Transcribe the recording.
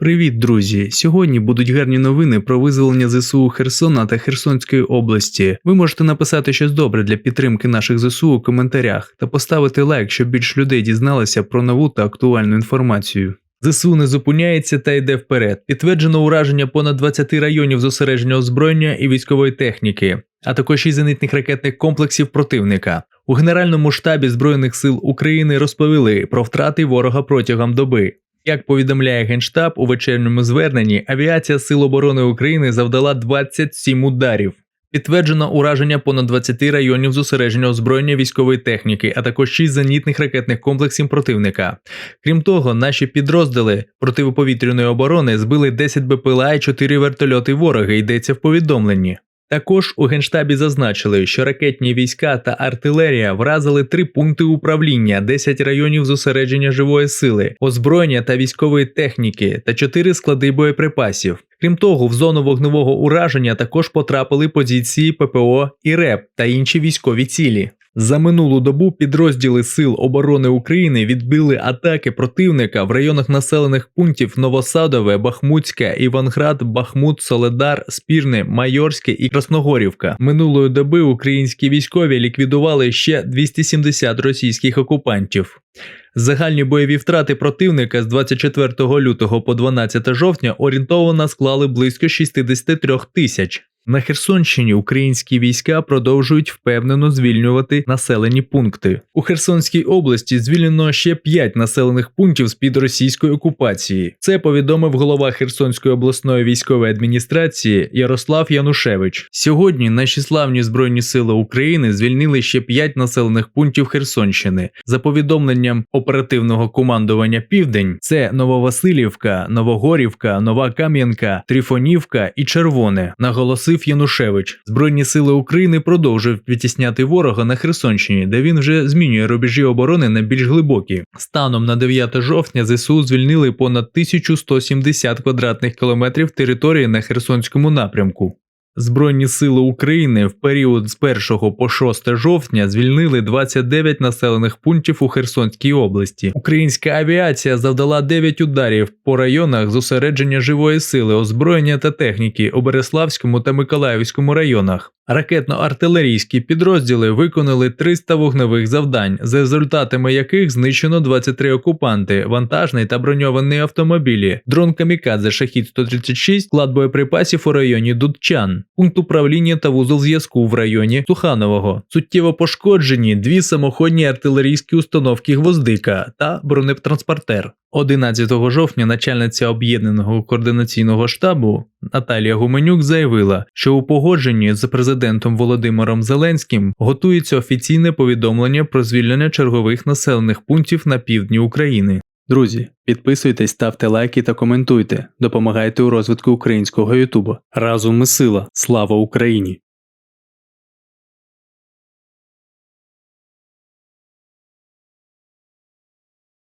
Привіт, друзі! Сьогодні будуть гарні новини про визволення ЗСУ Херсона та Херсонської області. Ви можете написати щось добре для підтримки наших ЗСУ у коментарях та поставити лайк, щоб більше людей дізналися про нову та актуальну інформацію. ЗСУ не зупиняється та йде вперед. Підтверджено ураження понад 20 районів зосередження озброєння і військової техніки, а також 6 зенитних ракетних комплексів противника. У Генеральному штабі Збройних сил України розповіли про втрати ворога протягом доби. Як повідомляє Генштаб у вечірньому зверненні, авіація Сил оборони України завдала 27 ударів. Підтверджено ураження понад 20 районів зосередження озброєння військової техніки, а також 6 зенітних ракетних комплексів противника. Крім того, наші підрозділи протиповітряної оборони збили 10 БПЛА і 4 вертольоти ворога, йдеться в повідомленні. Також у Генштабі зазначили, що ракетні війська та артилерія вразили три пункти управління, 10 районів зосередження живої сили, озброєння та військової техніки та 4 склади боєприпасів. Крім того, в зону вогневого ураження також потрапили позиції ППО і РЕП та інші військові цілі. За минулу добу підрозділи Сил оборони України відбили атаки противника в районах населених пунктів Новосадове, Бахмутське, Іванград, Бахмут, Соледар, Спірне, Майорське і Красногорівка. Минулої доби українські військові ліквідували ще 270 російських окупантів. Загальні бойові втрати противника з 24 лютого по 12 жовтня орієнтовано склали близько 63 тисяч. На Херсонщині українські війська продовжують впевнено звільнювати населені пункти. У Херсонській області звільнено ще 5 населених пунктів з під російської окупації. Це повідомив голова Херсонської обласної військової адміністрації Ярослав Янушевич. Сьогодні наші славні збройні сили України звільнили ще 5 населених пунктів Херсонщини. За повідомленням оперативного командування Південь, це Нововасилівка, Новогорівка, Нова Кам'янка, Трифонівка і Червоне. Наголосив Янушевич. Збройні сили України продовжують відтісняти ворога на Херсонщині, де він вже змінює рубежі оборони на більш глибокі. Станом на 9 жовтня ЗСУ звільнили понад 1170 квадратних кілометрів території на Херсонському напрямку. Збройні сили України в період з 1 по 6 жовтня звільнили 29 населених пунктів у Херсонській області. Українська авіація завдала 9 ударів по районах зосередження живої сили, озброєння та техніки у Береславському та Миколаївському районах. Ракетно-артилерійські підрозділи виконали 300 вогневих завдань, за результатами яких знищено 23 окупанти, вантажний та броньовані автомобілі, дрон Камікадзе Шахід 136, склад боєприпасів у районі Дудчан, пункт управління та вузол зв'язку в районі Туханового. Суттєво пошкоджені дві самоходні артилерійські установки Гвоздика та бронетранспортер. 11 жовтня начальниця об'єднаного координаційного штабу Наталія Гуменюк заявила, що у погодженні з президентом Володимиром Зеленським готується офіційне повідомлення про звільнення чергових населених пунктів на півдні України. Друзі, підписуйтесь, ставте лайки та коментуйте. Допомагайте у розвитку українського Ютубу. Разом ми сила. Слава Україні!